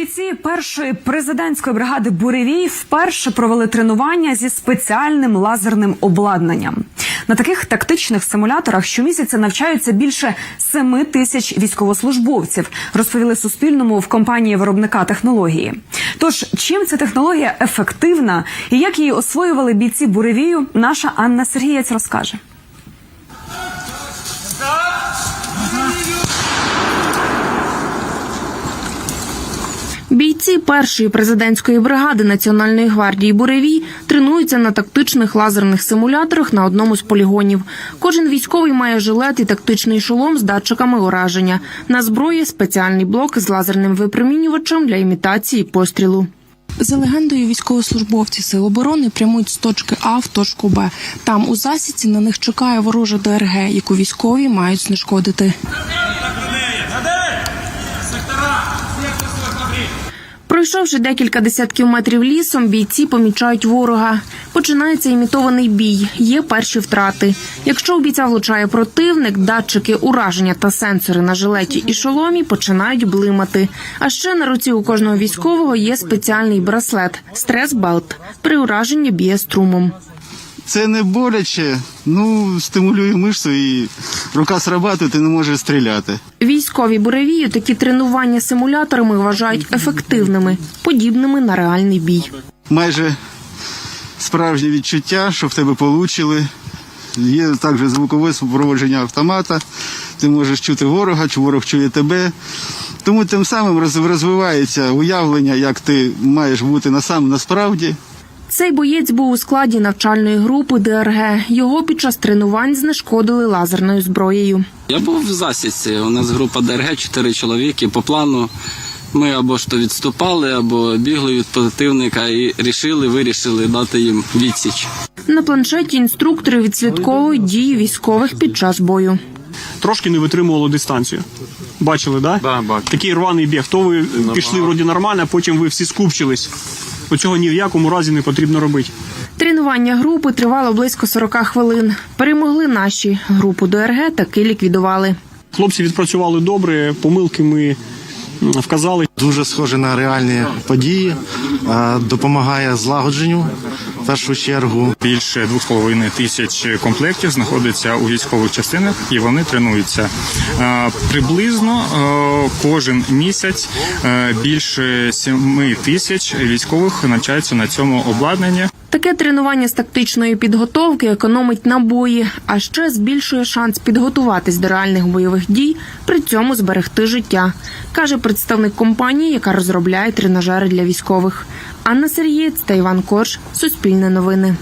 Бійці першої президентської бригади Буревій вперше провели тренування зі спеціальним лазерним обладнанням. На таких тактичних симуляторах щомісяця навчаються більше семи тисяч військовослужбовців. Розповіли Суспільному в компанії виробника технології. Тож чим ця технологія ефективна і як її освоювали бійці Буревію, наша Анна Сергієць розкаже. Бійці першої президентської бригади Національної гвардії Буревій тренуються на тактичних лазерних симуляторах на одному з полігонів. Кожен військовий має жилет і тактичний шолом з датчиками ураження. На зброї спеціальний блок з лазерним випромінювачем для імітації пострілу. За легендою, військовослужбовці Сил оборони прямують з точки А в точку Б. Там у засідці на них чекає ворожа ДРГ, яку військові мають знешкодити. Пройшовши декілька десятків метрів лісом, бійці помічають ворога. Починається імітований бій. Є перші втрати. Якщо у бійця влучає противник, датчики ураження та сенсори на жилеті і шоломі починають блимати. А ще на руці у кожного військового є спеціальний браслет стрес-белт. При ураженні б'є струмом. Це не боляче, ну стимулює мишцю і рука срабатує, ти не можеш стріляти. Військові буревію такі тренування симуляторами вважають ефективними, подібними на реальний бій. Майже справжнє відчуття, що в тебе получили. Є також звукове супроводження автомата. Ти можеш чути ворога, чи ворог чує тебе. Тому тим самим розвивається уявлення, як ти маєш бути насам насправді. Цей боєць був у складі навчальної групи ДРГ. Його під час тренувань знешкодили лазерною зброєю. Я був в засідці. У нас група ДРГ, чотири чоловіки. По плану ми або ж то відступали, або бігли від противника і рішили, вирішили дати їм відсіч. На планшеті інструктори відслідковують дії військових під час бою. трошки не витримувало дистанцію. Бачили, да? Да, бачу. Такий рваний біг. То ви пішли вроді нормально, а потім ви всі скупчились. Оцього ні в якому разі не потрібно робити. Тренування групи тривало близько 40 хвилин. Перемогли наші. Групу ДРГ таки ліквідували. Хлопці відпрацювали добре, помилки ми вказали. дуже схоже на реальні події, е, допомагає злагодженню в першу чергу. Більше 2,5 тисяч комплектів знаходиться у військових частинах і вони тренуються. Е, Приблизно е, кожен місяць більше 7 тисяч військових навчаються на цьому обладнанні. Таке тренування з тактичної підготовки економить набої, а ще збільшує шанс підготуватись до реальних бойових дій, при цьому зберегти життя, каже представник компанії, яка розробляє тренажери для військових. Анна Сергієць та Іван Корж. Суспільне новини.